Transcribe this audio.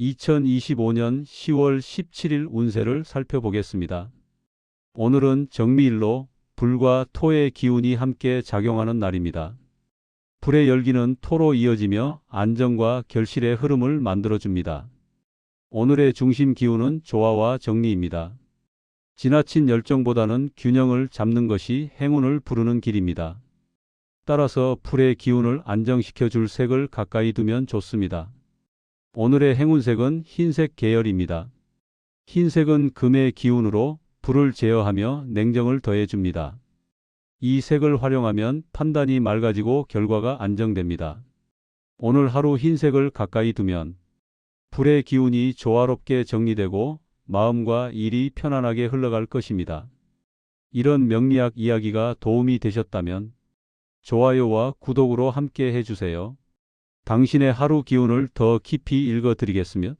2025년 10월 17일 운세를 살펴보겠습니다. 오늘은 정미일로 불과 토의 기운이 함께 작용하는 날입니다. 불의 열기는 토로 이어지며 안정과 결실의 흐름을 만들어줍니다. 오늘의 중심 기운은 조화와 정리입니다. 지나친 열정보다는 균형을 잡는 것이 행운을 부르는 길입니다. 따라서 풀의 기운을 안정시켜 줄 색을 가까이 두면 좋습니다. 오늘의 행운색은 흰색 계열입니다. 흰색은 금의 기운으로 불을 제어하며 냉정을 더해줍니다. 이 색을 활용하면 판단이 맑아지고 결과가 안정됩니다. 오늘 하루 흰색을 가까이 두면 불의 기운이 조화롭게 정리되고 마음과 일이 편안하게 흘러갈 것입니다. 이런 명리학 이야기가 도움이 되셨다면 좋아요와 구독으로 함께 해주세요. 당신의 하루 기운을 더 깊이 읽어드리겠으며